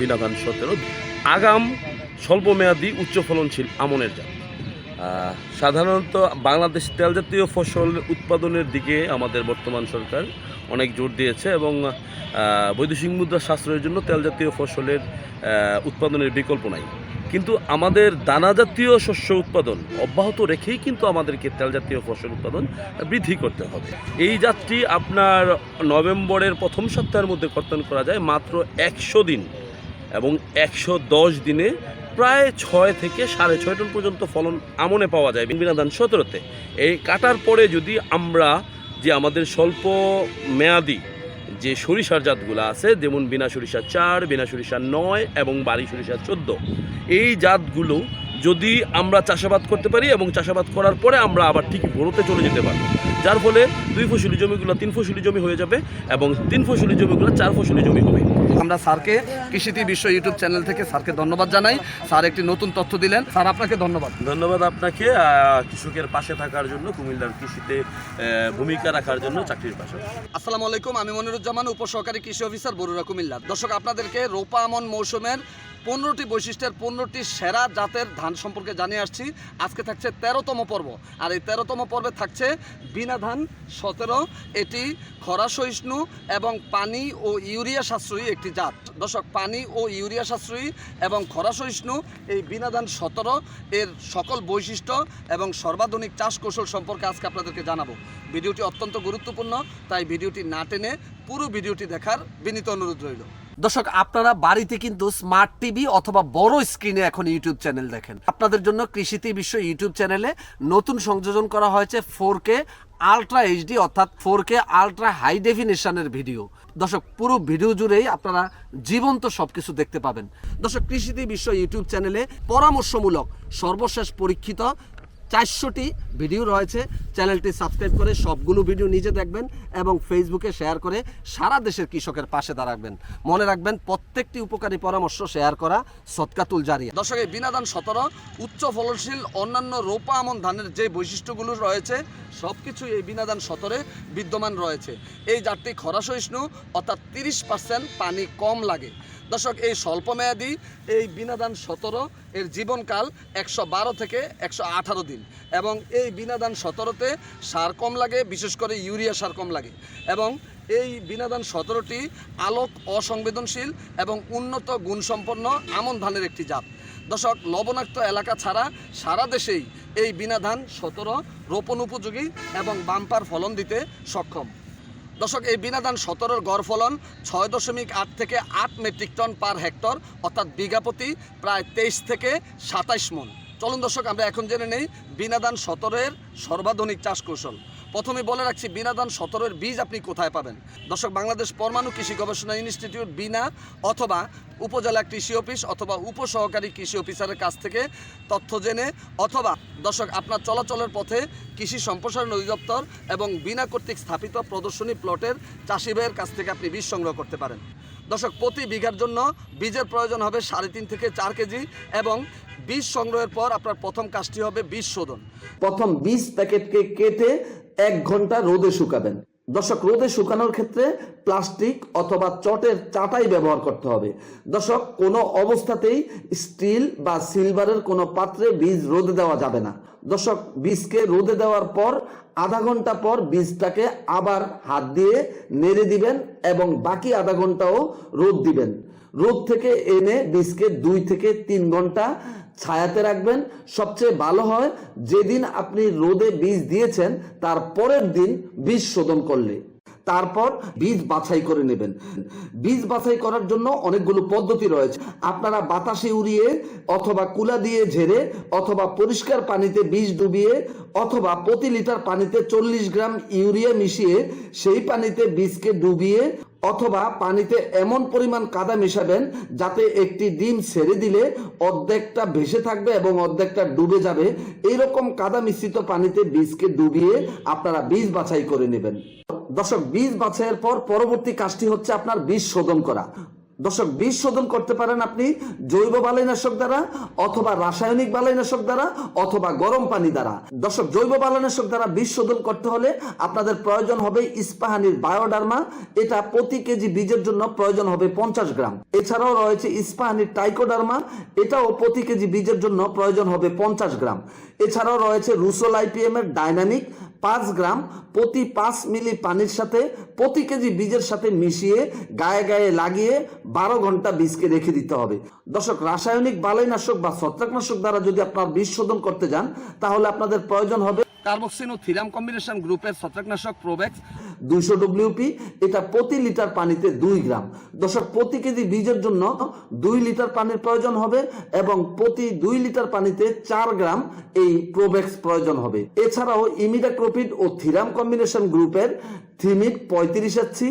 বিনাধান সতেরো আগাম স্বল্পমেয়াদী উচ্চ ফলনশীল আমনের জাত। সাধারণত বাংলাদেশ তেল জাতীয় ফসল উৎপাদনের দিকে আমাদের বর্তমান সরকার অনেক জোর দিয়েছে এবং বৈদেশিক মুদ্রা সাশ্রয়ের জন্য তেল জাতীয় ফসলের উৎপাদনের বিকল্প নাই। কিন্তু আমাদের দানা জাতীয় শস্য উৎপাদন অব্যাহত রেখেই কিন্তু আমাদেরকে তেল জাতীয় ফসল উৎপাদন বৃদ্ধি করতে হবে। এই জাতটি আপনার নভেম্বরের প্রথম সপ্তাহের মধ্যে কর্তন করা যায় মাত্র একশো দিন। এবং একশো দশ দিনে প্রায় ছয় থেকে সাড়ে ছয় টন পর্যন্ত ফলন আমনে পাওয়া যায় বিনাদান সতেরোতে। এই কাটার পরে যদি আমরা যে আমাদের স্বল্প মেয়াদি যে সরিষার জাতগুলো আছে, যেমন বিনা সরিষা চার, বিনা সরিষা নয় এবং বাড়ি সরিষা চোদ্দ, এই জাতগুলো যদি আমরা চাষাবাদ করতে পারি এবং চাষাবাদ করার পরে আমরা আবার ঠিক বড়োতে চলে যেতে পারব। যার ফলে দুই ফসলি জমিগুলো তিন ফসলি জমি হয়ে যাবে এবং তিন ফসলি জমিগুলো চার ফসলি জমি হবে। আমরা স্যারকে কৃষিতি বিশ্ব ইউটিউব চ্যানেল থেকে স্যারকে ধন্যবাদ জানাই। স্যার একটি নতুন তথ্য দিলেন। স্যার আপনাকে ধন্যবাদ। ধন্যবাদ আপনাকে কৃষকের পাশে থাকার জন্য কুমিল্লার কৃষিতে ভূমিকা রাখার জন্য চাকরির পাশে। আসসালামু আলাইকুম আমি মনিরুজ্জামান উপসহকারী কৃষি অফিসার বরুরা কুমিল্লা। দর্শক আপনাদেরকে রোপা আমন মৌসুমের পনেরোটি বৈশিষ্ট্যের পনেরোটি সেরা জাতের ধান সম্পর্কে জানিয়ে আসছি। আজকে থাকছে তেরোতম পর্ব। আর এই তেরোতম পর্বে থাকছে বিনা ধান, সতেরো, এটি খরা সহিষ্ণু এবং পানি ও ইউরিয়া সাশ্রয়ী একটি জাত। দর্শক, পানি ও ইউরিয়া সাশ্রয়ী এবং খরা সহিষ্ণু, এই বিনা ধান, সতেরো, এর সকল বৈশিষ্ট্য এবং সর্বাধুনিক চাষ কৌশল সম্পর্কে আজকে আপনাদেরকে জানাব। ভিডিওটি অত্যন্ত গুরুত্বপূর্ণ, তাই ভিডিওটি না টেনে পুরো ভিডিওটি দেখার বিনীত অনুরোধ রইল। দর্শক, আপনারা বাড়িতে কিন্তু স্মার্ট টিভি অথবা বড় স্ক্রিনে এখন ইউটিউব চ্যানেল দেখেন। আপনাদের জন্য কৃষিতে বিশ্ব ইউটিউব চ্যানেলে নতুন সংযোজন করা হয়েছে ফোর কে আলট্রা এইচডি অর্থাৎ ফোর কে আলট্রা হাই ডেফিনেশনের ভিডিও দর্শক, পুরো ভিডিও জুড়েই আপনারা জীবন্ত সবকিছু দেখতে পাবেন। দর্শক, কৃষিতে বিশ্ব ইউটিউব চ্যানেলে পরামর্শমূলক, সর্বশেষ পরীক্ষিত চারশোটি ভিডিও রয়েছে। চ্যানেলটি সাবস্ক্রাইব করে সবগুলো ভিডিও নিজে দেখবেন এবং ফেসবুকে শেয়ার করে সারা দেশের কৃষকের পাশে দাঁড়াবেন। মনে রাখবেন, প্রত্যেকটি উপকারী পরামর্শ শেয়ার করা সৎকাতুল জারিয়া। দর্শক, এই বিনাদান সতেরো, উচ্চ ফলনশীল অন্যান্য রোপা আমন ধানের যে বৈশিষ্ট্যগুলো রয়েছে সব কিছু এই বিনাদান সতরে বিদ্যমান রয়েছে। এই জাতটি খরা সহিষ্ণু, অর্থাৎ তিরিশ পার্সেন্ট পানি কম লাগে। দর্শক, এই স্বল্প স্বল্পমেয়াদী, এই বিনাদান সতেরো, এর জীবনকাল একশো বারো থেকে একশো আঠারো দিন। এবং এই বিনাদান সতেরোতে সার কম লাগে, বিশেষ করে ইউরিয়া সার কম লাগে। এবং এই বিনাদান সতেরোটি আলোক অসংবেদনশীল এবং উন্নত গুণসম্পন্ন আমন ধানের একটি জাত। দর্শক, লবণাক্ত এলাকা ছাড়া সারা দেশেই এই বিনা ধান সতেরো রোপণ উপযোগী এবং বাম্পার ফলন দিতে সক্ষম। দর্শক, এই বিনা ধান সতেরোর গড় ফলন ছয় দশমিক আট থেকে আট মেট্রিক টন পার হেক্টর, অর্থাৎ বিঘাপতি প্রায় তেইশ থেকে সাতাইশ মন। চলুন দর্শক, আমরা এখন জেনে নেই বিনাদান সতেরোর সর্বাধুনিক চাষ কৌশল। প্রথমে বলে রাখছি, বিনাদান সতেরোর বীজ আপনি কোথায় পাবেন? দর্শক, বাংলাদেশ পরমাণু কৃষি গবেষণা ইনস্টিটিউট বিনা অথবা উপজেলা কৃষি অফিস অথবা উপসহকারী কৃষি অফিসারের কাছ থেকে তথ্য জেনে অথবা, দর্শক, আপনার চলাচলের পথে কৃষি সম্প্রসারণ অধিদপ্তর এবং বিনা কর্তৃক স্থাপিত প্রদর্শনী প্লটের চাষি ভাইয়ের কাছ থেকে আপনি বীজ সংগ্রহ করতে পারেন। দর্শক, প্রতি বিঘার জন্য বীজের প্রয়োজন হবে সাড়ে তিন থেকে চার কেজি এবং বীজ সংগ্রহের পর আপনার প্রথম কাজটি হবে বীজ শোধন। প্রথম বীজ প্যাকেটকে কেটে এক ঘণ্টা রোদে শুকাবেন। দর্শক, রোদে শুকানোর ক্ষেত্রে প্লাস্টিক অথবা চটের চাটাই ব্যবহার করতে হবে। দর্শক, কোনো অবস্থাতেই স্টিল বা সিলভারের কোনো পাত্রে বীজ রোদে দেওয়া যাবে না। দর্শক, বীজকে রোদে দেওয়ার পর আধা ঘণ্টা পর বীজটাকে আবার হাত দিয়ে নেড়ে দিবেন এবং বাকি আধা ঘন্টাও রোদ দিবেন। রোদ থেকে এনে বীজকে দুই থেকে তিন ঘণ্টা ছায়াতে রাখবেন। সবচেয়ে ভালো হয়, যেদিন আপনি রোদে বীজ দিয়েছেন, তার পরের দিন বীজ শোধন করলে। তারপর বীজ বাছাই করে নেবেন। বীজ বাছাই করার জন্য অনেকগুলো পদ্ধতি রয়েছে। আপনারা বাতাসে উড়িয়ে, অথবা কুলা দিয়ে ঝেড়ে, অথবা পরিষ্কার পানিতে বীজ ডুবিয়ে, অথবা প্রতি লিটার পানিতে চল্লিশ গ্রাম ইউরিয়া মিশিয়ে, সেই পানিতে বীজকে ডুবিয়ে অথবা পানিতে এমন পরিমাণ কাদা মেশাবেন যাতে একটি ডিম ছেড়ে দিলে অর্ধেকটা ভেসে থাকবে এবং অর্ধেকটা ডুবে যাবে। এইরকম কাদা মিশ্রিত পানিতে বীজকে ডুবিয়ে আপনারা বীজ বাছাই করে নেবেন। দর্শক, বীজ বাছাইয়ের পর পরবর্তী কাজটি হচ্ছে আপনার বীজ শোধন করা। দর্শক বীজ শোধন করতে পারেন আপনি জৈব বালাইনাশক দ্বারা অথবা রাসায়নিক বালাইনাশক দ্বারা অথবা গরম পানি দ্বারা। দর্শক, জৈব বালাইনাশক দ্বারা বীজ শোধন করতে হলে আপনাদের প্রয়োজন হবে ইস্পাহানির বায়োডার্মা। এটা প্রতি কেজি বীজের জন্য প্রয়োজন হবে পঞ্চাশ গ্রাম। এছাড়াও রয়েছে ইস্পাহানির টাইকোডার্মা। এটাও প্রতি কেজি বীজের জন্য প্রয়োজন হবে পঞ্চাশ গ্রাম। এছাড়াও রয়েছে রুসোল আইপিএম এর ডাইনামিক পাঁচ গ্রাম। প্রতি পাঁচ মিলি পানির সাথে প্রতি কেজি বীজের সাথে মিশিয়ে গায়ে গায়ে লাগিয়ে বারো ঘণ্টা বীজকে রেখে দিতে হবে। দর্শক রাসায়নিক বালাইনাশক বা ছত্রাকনাশক দ্বারা যদি আপনার বীজ শোধন করতে যান তাহলে আপনাদের প্রয়োজন হবে কার্বক্সিন ও থিরাম কম্বিনেশন গ্রুপের ছত্রাকনাশক প্রোবেক্স দুইশো ডব্লিউপি। এটা প্রতি লিটার পানিতে দুই গ্রাম। দর্শক প্রতি কেজি বীজের জন্য দুই লিটার পানির প্রয়োজন হবে এবং প্রতি দুই লিটার পানিতে চার গ্রাম এই প্রোবেক্স প্রয়োজন হবে। এছাড়াও ইমিডাক্লোপিড ও থিরাম কম্বিনেশন গ্রুপের থিমিড পঁয়ত্রিশ এসছি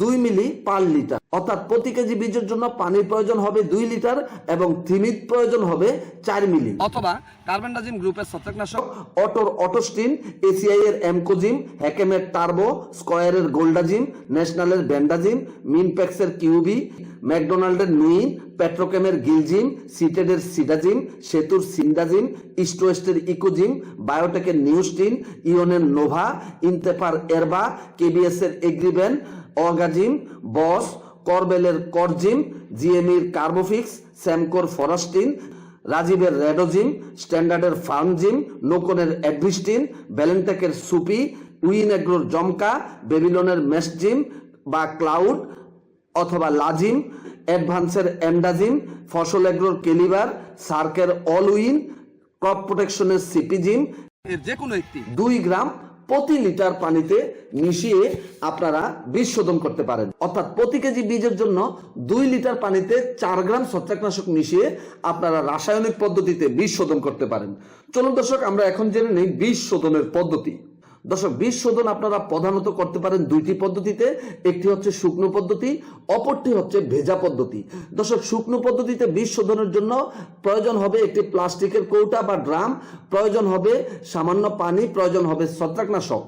দুই মিলি পার লিটার। অর্থাৎ প্রতি কেজি বীজের জন্য পানির প্রয়োজন হবে দুই লিটার এবং থিমিড প্রয়োজন হবে চার মিলি। অথবা কার্বেন্ডাজিম গ্রুপের ছত্রাকনাশক। অটোর অটোস্টিন এসিআই এর এমকোজিম হ্যাকেমের টার্বো স্কয়ারের গোল্ডাজিম ন্যাশনালের ব্যান্ডাজিম মিনপ্যাক্সের কিউবি ম্যাকডোনাল্ডের নুইন পেট্রোকেমের গিলজিম সিটেডের সিডাজিম সেতুর সিন্ডাজিম ইস্টোয়েস্টের ইকোজিম বায়োটেকের নিউস্টিন ইওনের নোভা ইনতেফার এরবা কেবিএস এর এগ্রিবেন অর্গাজিম বস করবেলের করজিম জিএমির কার্বোফিক্স স্যামকোর ফরাস্টিন রাজীবের রেডোজিম স্ট্যান্ডার্ডের ফার্মজিম নোকনের অ্যাডভিস্টিন ব্যালেন্টেকের সুপি উইনেগ্রোর জমকা বেবিলনের মেসজিম বা ক্লাউড অথবা লাজিম অ্যাডভান্সের এন্ডাজিম ফসল এগ্রোর কেলিবার সার্কের অল উইন ক্রপ প্রোটেকশনের সিপিজিম এর যে কোনো একটি। দুই গ্রাম প্রতি লিটার পানিতে মিশিয়ে আপনারা বীজ শোধন করতে পারেন। অর্থাৎ প্রতি কেজি বীজের জন্য দুই লিটার পানিতে চার গ্রাম ছত্রাকনাশক মিশিয়ে আপনারা রাসায়নিক পদ্ধতিতে বীজ শোধন করতে পারেন। চলুন দর্শক, আমরা এখন জেনে নেই বীজ শোধনের পদ্ধতি। দর্শক বীজ শোধন আপনারা প্রধানত করতে পারেন দুইটি পদ্ধতিতে। একটি হচ্ছে শুকনো পদ্ধতি, অপরটি হচ্ছে ভেজা পদ্ধতি। দর্শক, শুকনো পদ্ধতিতে বীজ শোধনের জন্য প্রয়োজন হবে একটি প্লাস্টিকের কৌটা বা ড্রাম, প্রয়োজন হবে সামান্য পানি, প্রয়োজন হবে ছত্রাকনাশক।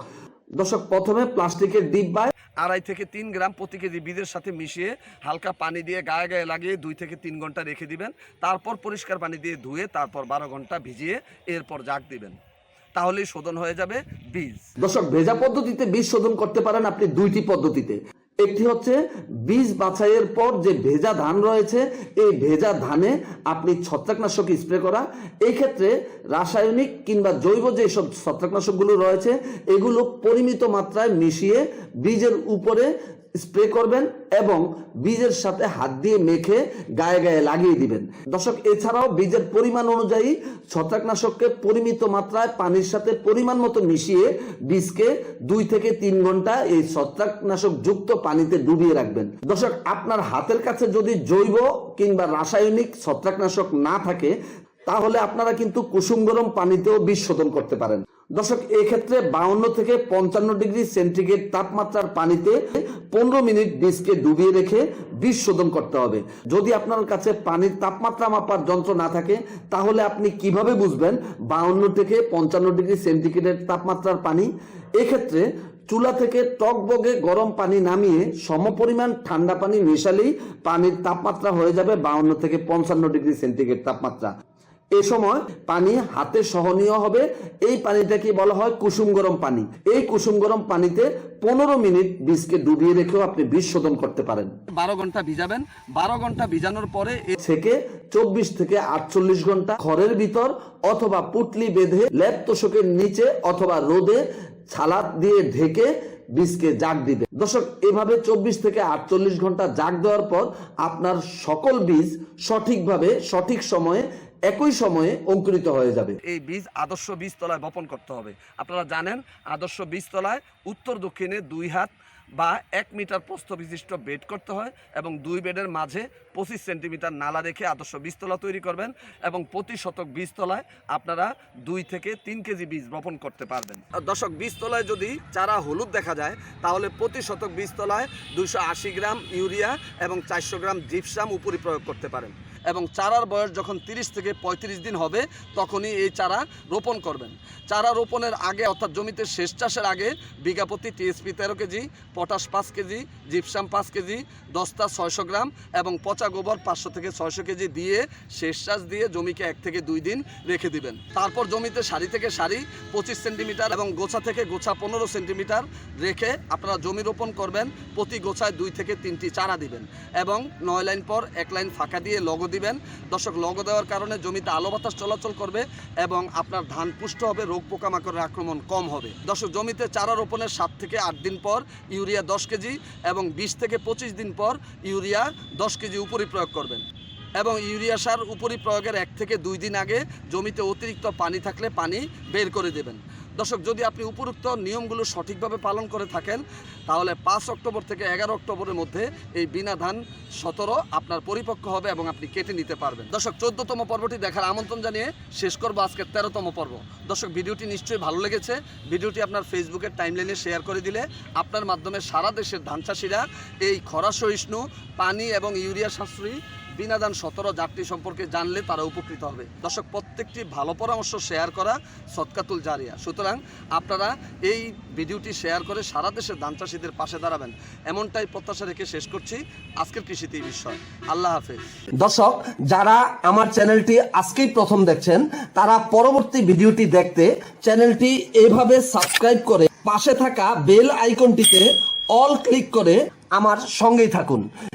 দর্শক, প্রথমে প্লাস্টিকের ডিব্বায় আড়াই থেকে তিন গ্রাম প্রতি কেজি বীজের সাথে মিশিয়ে হালকা পানি দিয়ে গায়ে গায়ে লাগিয়ে দুই থেকে তিন ঘণ্টা রেখে দিবেন। তারপর পরিষ্কার পানি দিয়ে ধুয়ে তারপর বারো ঘণ্টা ভিজিয়ে এরপর জাগ দিবেন। তাহলেই শোধন হয়ে যাবে বীজ। দর্শক, ভেজা পদ্ধতিতে বীজ শোধন করতে পারেন আপনি দুইটি পদ্ধতিতে। একটি হচ্ছে বীজ বাছাইয়ের পর যে ভেজা ধান রয়েছে, এই ভেজা ধানে আপনি ছত্রাকনাশক স্প্রে করা। এই ক্ষেত্রে রাসায়নিক কিংবা জৈব যে সব ছত্রাকনাশকগুলো রয়েছে, এগুলো পরিমিত মাত্রায় মিশিয়ে বীজের উপরে স্প্রে করবেন এবং বীজের সাথে হাত দিয়ে মেখে গায়ে গায়ে লাগিয়ে দিবেন। দর্শক, এছাড়াও বীজের পরিমাণ অনুযায়ী ছত্রাকনাশককে পরিমিত মাত্রায় পানির সাথে পরিমাণ মতো মিশিয়ে বীজকে দুই থেকে তিন ঘণ্টা এই ছত্রাকনাশক যুক্ত পানিতে ডুবিয়ে রাখবেন। দর্শক, আপনার হাতের কাছে যদি জৈব কিংবা রাসায়নিক ছত্রাকনাশক না থাকে, তাহলে আপনারা কিন্তু কুসুম গরম পানিতেও বীজ শোধন করতে পারেন। দর্শক, এক্ষেত্রে বাউন্ন থেকে পঞ্চান্ন ডিগ্রি সেন্টিগ্রেড তাপমাত্রার পানিতে পনেরো মিনিট বীজকে ডুবিয়ে রেখে বীজ শোধন করতে হবে। যদি আপনার কাছে পানির তাপমাত্রা মাপার যন্ত্র না থাকে, তাহলে আপনি কীভাবে বুঝবেন বাউন্ন থেকে পঞ্চান্ন ডিগ্রি সেন্টিগ্রেড তাপমাত্রার পানি? এক্ষেত্রে চুলা থেকে টকবগে গরম পানি নামিয়ে সমপরিমাণ ঠান্ডা পানি মেশালেই পানির তাপমাত্রা হয়ে যাবে বাউন্ন থেকে পঞ্চান্ন ডিগ্রি সেন্টিগ্রেড তাপমাত্রা। এ সময় পানি হাতে সহনীয় হবে। এই পানিটাকে বলা হয়? কুসুম গরম পানি। এই কুসুম গরম পানিতে পনেরো মিনিট বীজকে ডুবিয়ে রেখেও আপনি বীজ শোধন করতে পারেন। বারো ঘণ্টা ভিজাবেন। বারো ঘণ্টা ভিজানোর পরে এ থেকে চব্বিশ থেকে আটচল্লিশ ঘণ্টা ঘরের ভিতর অথবা পুটলি বেঁধে ল্যাপ তোষকের নিচে অথবা রোদে ছালাদ দিয়ে ঢেকে বীজকে জাগ দিবে দর্শক এভাবে চব্বিশ থেকে আটচল্লিশ ঘণ্টা জাগ দেওয়ার পর আপনার সকল বীজ সঠিকভাবে সঠিক সময়ে একই সময়ে অঙ্কুরিত হয়ে যাবে। এই বীজ আদর্শ বীজতলায় বপন করতে হবে। আপনারা জানেন, আদর্শ বীজতলায় উত্তর দক্ষিণে দুই হাত বা এক মিটার প্রস্থ বিশিষ্ট বেড করতে হয় এবং দুই বেডের মাঝে পঁচিশ সেন্টিমিটার নালা রেখে আদর্শ বীজতলা তৈরি করবেন এবং প্রতি শতক বীজতলায় আপনারা দুই থেকে তিন কেজি বীজ বপন করতে পারবেন। আর দর্শক, বীজতলায় যদি চারা হলুদ দেখা যায়, তাহলে প্রতি শতক বীজতলায় দুশো গ্রাম ইউরিয়া এবং চারশো গ্রাম জিপসাম উপরি প্রয়োগ করতে পারেন। এবং চারার বয়স যখন 30 থেকে ৩৫ দিন হবে, তখনই এই চারা রোপণ করবেন। চারা রোপণের আগে, অর্থাৎ জমিতে শেষ চাষের আগে, বিঘা প্রতি টিএসপি তেরো কেজি, পটাশ পাঁচ কেজি, জিপসাম পাঁচ কেজি, দস্তা ছয়শো গ্রাম এবং পচা গোবর পাঁচশো থেকে ছয়শো কেজি দিয়ে শেষ চাষ দিয়ে জমিকে এক থেকে দুই দিন রেখে দিবেন। তারপর জমিতে সারি থেকে সারি পঁচিশ সেন্টিমিটার এবং গোছা থেকে গোছা পনেরো সেন্টিমিটার রেখে আপনারা জমি রোপণ করবেন। প্রতি গোছায় দুই থেকে তিনটি চারা দিবেন এবং নয় লাইন পর এক লাইন ফাঁকা দিয়ে লগো দিবেন। দর্শক লগো দেওয়ার কারণে জমিতে আলো বাতাস চলাচল করবে এবং আপনার ধান পুষ্ট হবে, রোগ পোকামাকড়ের আক্রমণ কম হবে। দর্শক, জমিতে চারা রোপণের সাত থেকে আট দিন পর ইউরিয়া দশ কেজি এবং বিশ থেকে পঁচিশ দিন পর ইউরিয়া দশ কেজি উপরি প্রয়োগ করবেন। এবং ইউরিয়া সার উপরি প্রয়োগের এক থেকে দুই দিন আগে জমিতে অতিরিক্ত পানি থাকলে পানি বের করে দেবেন। দর্শক, যদি আপনি উপরোক্ত নিয়মগুলো সঠিকভাবে পালন করে থাকেন, তাহলে পাঁচ অক্টোবর থেকে এগারো অক্টোবরের মধ্যে এই বিনা ধান সতেরো আপনার পরিপক্ক হবে এবং আপনি কেটে নিতে পারবেন। দর্শক, চোদ্দতম পর্বটি দেখার আমন্ত্রণ জানিয়ে শেষ করব আজকের তেরোতম পর্ব। দর্শক, ভিডিওটি নিশ্চয়ই ভালো লেগেছে। ভিডিওটি আপনার ফেসবুকের টাইমলাইনে শেয়ার করে দিলে আপনার মাধ্যমে সারা দেশের ধান চাষিরা এই খরা সহিষ্ণু, পানি এবং ইউরিয়া সাশ্রয়ী বিনাদান সতেরো যাত্রী সম্পর্কে জানলে তারা উপকৃত হবে। দর্শক, প্রত্যেকটি ভালো পরামর্শ শেয়ার করা সৎকাতুল জারিয়া। সুতরাং আপনারা এই ভিডিওটি শেয়ার করে সারা দেশের ধান চাষিদের পাশে দাঁড়াবেন। এমনটাই প্রত্যাশা রেখে শেষ করছি আজকের কৃষিতে এই বিষয়। আল্লাহ হাফেজ। দর্শক, যারা আমার চ্যানেলটি আজকেই প্রথম দেখছেন, তারা পরবর্তী ভিডিওটি দেখতে চ্যানেলটি এভাবে সাবস্ক্রাইব করে পাশে থাকা বেল আইকনটিতে অল ক্লিক করে আমার সঙ্গেই থাকুন।